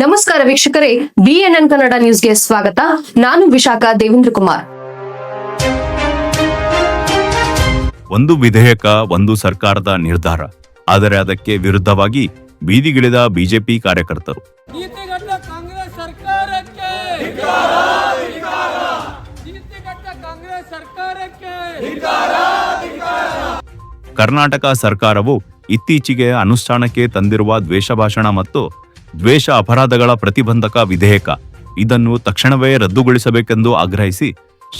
ನಮಸ್ಕಾರ ವೀಕ್ಷಕರೇ ಬಿಎನ್ಎನ್ ಕನ್ನಡ ನ್ಯೂಸ್ಗೆ ಸ್ವಾಗತ. ನಾನು ವಿಶಾಖ ದೇವೇಂದ್ರ ಕುಮಾರ್. ಒಂದು ವಿಧೇಯಕ ಒಂದು ಸರ್ಕಾರದ ನಿರ್ಧಾರ. ಆದರೆ ಅದಕ್ಕೆ ವಿರುದ್ಧವಾಗಿ ಬೀದಿಗಿಳಿದ ಬಿಜೆಪಿ ಕಾರ್ಯಕರ್ತರು. ನೀತಿಗಟ್ಟ ಕಾಂಗ್ರೆಸ್ ಸರ್ಕಾರಕ್ಕೆ. ನೀತಿಗಟ್ಟ ಕಾಂಗ್ರೆಸ್ ಸರ್ಕಾರಕ್ಕೆ. ಕರ್ನಾಟಕ ಸರ್ಕಾರವು ಇತ್ತೀಚೆಗೆ ಅನುಷ್ಠಾನಕ್ಕೆ ತಂದಿರುವ ದ್ವೇಷ ಭಾಷಣ ಮತ್ತು ದ್ವೇಷ ಅಪರಾಧಗಳ ಪ್ರತಿಬಂಧಕ ವಿಧೇಯಕ. ಇದನ್ನು ತಕ್ಷಣವೇ ರದ್ದುಗೊಳಿಸಬೇಕೆಂದು ಆಗ್ರಹಿಸಿ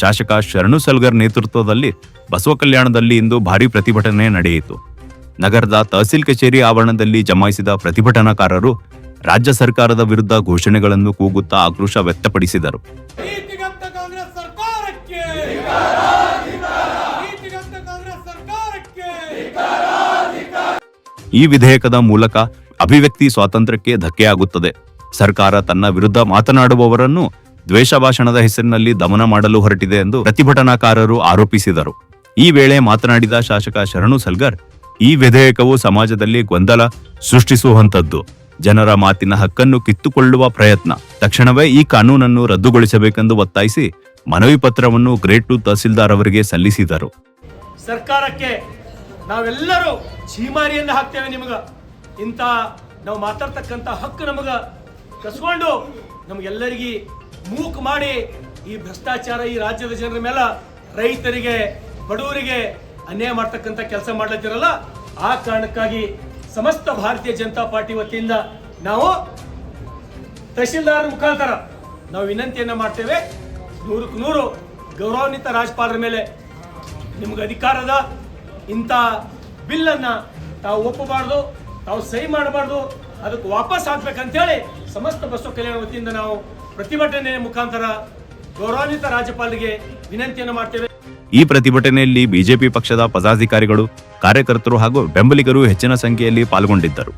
ಶಾಸಕ ಶರಣು ಸಲ್ಗರ್ ನೇತೃತ್ವದಲ್ಲಿ ಬಸವ ಕಲ್ಯಾಣದಲ್ಲಿ ಇಂದು ಭಾರೀ ಪ್ರತಿಭಟನೆ ನಡೆಯಿತು. ನಗರದ ತಹಸೀಲ್ ಕಚೇರಿ ಆವರಣದಲ್ಲಿ ಜಮಾಯಿಸಿದ ಪ್ರತಿಭಟನಾಕಾರರು ರಾಜ್ಯ ಸರ್ಕಾರದ ವಿರುದ್ಧ ಘೋಷಣೆಗಳನ್ನು ಕೂಗುತ್ತಾ ಆಕ್ರೋಶ ವ್ಯಕ್ತಪಡಿಸಿದರು. ಈ ವಿಧೇಯಕದ ಮೂಲಕ ಅಭಿವ್ಯಕ್ತಿ ಸ್ವಾತಂತ್ರ್ಯಕ್ಕೆ ಧಕ್ಕೆಯಾಗುತ್ತದೆ. ಸರ್ಕಾರ ತನ್ನ ವಿರುದ್ಧ ಮಾತನಾಡುವವರನ್ನು ದ್ವೇಷ ಭಾಷಣದ ಹೆಸರಿನಲ್ಲಿ ದಮನ ಮಾಡಲು ಹೊರಟಿದೆ ಎಂದು ಪ್ರತಿಭಟನಾಕಾರರು ಆರೋಪಿಸಿದರು. ಈ ವೇಳೆ ಮಾತನಾಡಿದ ಶಾಸಕ ಶರಣು ಸಲ್ಗರ್, ಈ ವಿಧೇಯಕವು ಸಮಾಜದಲ್ಲಿ ಗೊಂದಲ ಸೃಷ್ಟಿಸುವಂತದ್ದು ಜನರ ಮಾತಿನ ಹಕ್ಕನ್ನು ಕಿತ್ತುಕೊಳ್ಳುವ ಪ್ರಯತ್ನ. ತಕ್ಷಣವೇ ಈ ಕಾನೂನನ್ನು ರದ್ದುಗೊಳಿಸಬೇಕೆಂದು ಒತ್ತಾಯಿಸಿ ಮನವಿ ಪತ್ರವನ್ನು ಗ್ರೇಟ್ ಟು ತಹಸೀಲ್ದಾರ್ ಅವರಿಗೆ ಸಲ್ಲಿಸಿದರು. ಸರ್ಕಾರಕ್ಕೆ ನಾವೆಲ್ಲರೂ ಚೀಮಾರಿಯನ್ನು ಹಾಕ್ತೇವೆ ನಿಮಗ. ಇಂಥ ನಾವು ಮಾತಾಡ್ತಕ್ಕಂಥ ಹಕ್ಕು ನಮಗೆ ಕಸ್ಕೊಂಡು ನಮಗೆಲ್ಲರಿಗೆ ಮೂಕ್ ಮಾಡಿ ಈ ಭ್ರಷ್ಟಾಚಾರ ಈ ರಾಜ್ಯದ ಜನರ ಮೇಲೆ ರೈತರಿಗೆ, ಬಡವರಿಗೆ ಅನ್ಯಾಯ ಮಾಡ್ತಕ್ಕಂಥ ಕೆಲಸ ಮಾಡ್ಲತ್ತಿರಲ್ಲ, ಆ ಕಾರಣಕ್ಕಾಗಿ ಸಮಸ್ತ ಭಾರತೀಯ ಜನತಾ ಪಾರ್ಟಿ ವತಿಯಿಂದ ನಾವು ತಹಶೀಲ್ದಾರ್ ಮುಖಾಂತರ ನಾವು ವಿನಂತಿಯನ್ನು ಮಾಡ್ತೇವೆ. ನೂರಕ್ಕೆ ನೂರು ಗೌರವಾನ್ವಿತ ರಾಜ್ಯಪಾಲರ ಮೇಲೆ ನಿಮ್ಗೆ ಅಧಿಕಾರದ ಇಂಥ ಬಿಲ್ಲನ್ನು ತಾವು ಒಪ್ಪಬಾರ್ದು. ತಾವು ಸಹಿ ಮಾಡಬಾರ್ದು, ಅದಕ್ಕೆ ವಾಪಸ್ ಹಾಕ್ಬೇಕಂತೇಳಿ ಸಮಸ್ತ ಬಸವ ಕಲ್ಯಾಣ ವತಿಯಿಂದ ನಾವು ಪ್ರತಿಭಟನೆ ಮುಖಾಂತರ ಗೌರವಾನ್ವಿತ ರಾಜ್ಯಪಾಲರಿಗೆ ವಿನಂತಿಯನ್ನು ಮಾಡ್ತೇವೆ. ಈ ಪ್ರತಿಭಟನೆಯಲ್ಲಿ ಬಿಜೆಪಿ ಪಕ್ಷದ ಪದಾಧಿಕಾರಿಗಳು, ಕಾರ್ಯಕರ್ತರು ಹಾಗೂ ಬೆಂಬಲಿಗರು ಹೆಚ್ಚಿನ ಸಂಖ್ಯೆಯಲ್ಲಿ ಪಾಲ್ಗೊಂಡಿದ್ದರು.